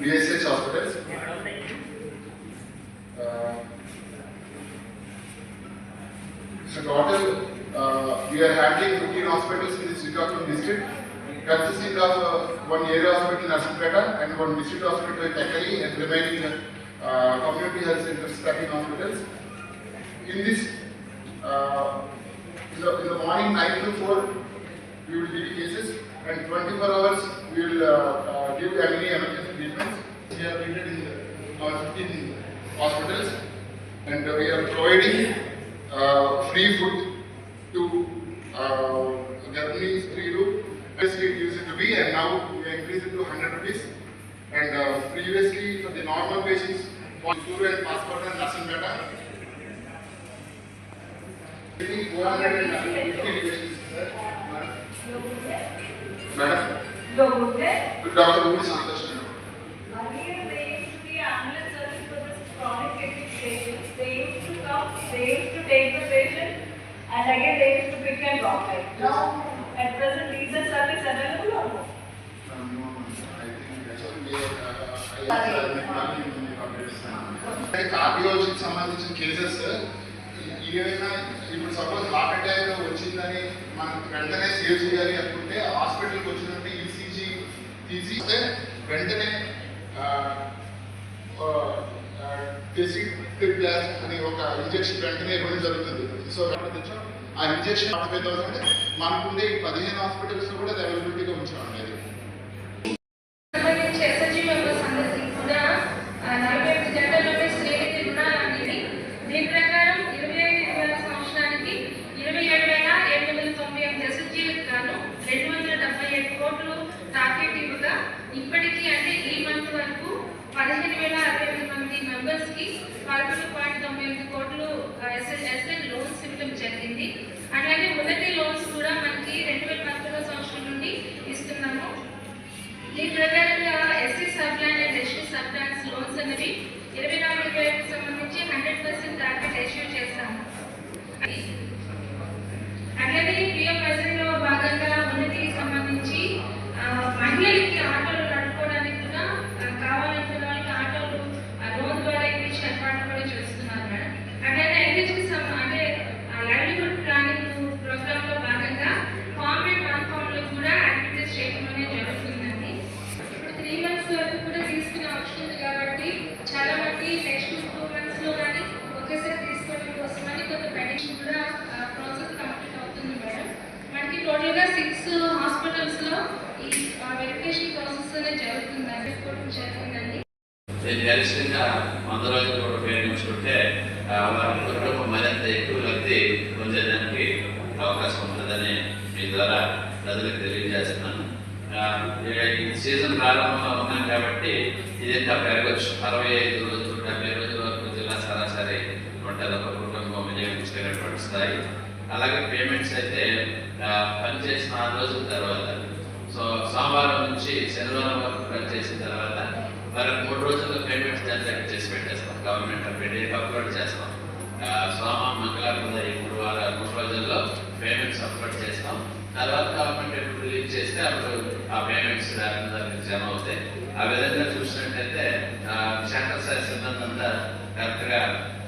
BSH hospitals. Uh, So total, uh, we are handling 15 hospitals in the Srikakulam district, consisting of uh, one area hospital in Narasimhapeta and one district hospital in Tekali and remaining uh, community health centers, 13 hospitals. In this, uh, in the, in the morning 9 to 4, we will give cases and 24 hours we will uh, uh, give any emergency treatments. We are treated in our 15 hospitals and we are providing uh, free food to uh, Garbini Streetu. Previously it used to be and now we increased it to 100 rupees. And uh, previously for the normal patients, Suru and passport and Nasanpeta. 450 patients. Madam, लोगों से Dr. Udi Santosh. Earlier, they used to be ambulance service for the chronic kidney patients. They used to come, they used to take the patient, and again they used to pick and drop them. Now, at present, is the service available or no? కార్డియాలజీకి సంబంధించిన cases ఏదైనా ఇప్పుడు suppose heart attack వచ్చిందని మనం వెంటనే save చేయాలి అనుకుంటే హాస్పిటల్కి వచ్చినట్టు ఈసీజీ తీసి వెంటనే గ్యాస్ అని ఒక ఇంజెక్షన్ వెంటనే ఇవ్వడం జరుగుతుంది. సో ఆ ఇంజెక్షన్ ఫార్టీ ఫైవ్ థౌసండ్ మనకుండే ఈ పదిహేను హాస్పిటల్స్ కూడా అవైలబిలిటీగా ఉంచామండి అనేది. Gracias. ఈ వెరిఫికేషన్ ప్రాసెస్ అనేది జరుగుతుందండి తీసుకోవడం జరుగుతుందండి గరిష్టంగా వంద రోజులు కూడా ఉపయోగించుకుంటే వారి కుటుంబం మరింత ఎక్కువ లబ్ధి పొందేదానికి అవకాశం ఉంటుందని మీ ద్వారా ప్రజలకు తెలియజేస్తున్నాను. ఈ సీజన్ ప్రారంభంలో ఉన్నాం కాబట్టి ఇది ఇంకా పెరగచ్చు. అరవై ఐదు రోజులు డెబ్బై రోజుల వరకు జిల్లా సరాసరి నూట కుటుంబం వినియోగించుకునేటువంటి స్థాయి. అలాగే పేమెంట్స్ అయితే పనిచేసిన ఆరు రోజుల తర్వాత సోమవారం నుంచి శనివారం వరకు పనిచేసిన తర్వాత మరి మూడు రోజుల్లో పేమెంట్స్ జనరేట్ చేసి పెట్టేస్తాం. గవర్నమెంట్ అప్డేట్ అప్లోడ్ చేస్తాం. ఆ, సోమ మంగళవారం ఈ మూడు వారాల మూడు రోజుల్లో పేమెంట్స్ అప్లోడ్ చేస్తాం. తర్వాత గవర్నమెంట్ ఎప్పుడు రిలీజ్ చేస్తే అప్పుడు ఆ పేమెంట్స్ దానికి జమ అవుతాయి. ఆ విధంగా చూసినట్టయితే ఆ, సెంటర్ సిబ్బంది అంతా కరెక్ట్గా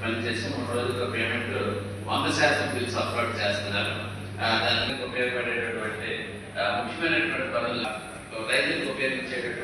పనిచేసి మూడు రోజుల్లో పేమెంట్ వంద శాతం బిల్స్ అప్లోడ్ చేస్తున్నారు. దానికి ఉపయోగపడేటటువంటి ముఖ్యమైనటువంటి పనులు రైతులకు ఉపయోగించేటటువంటి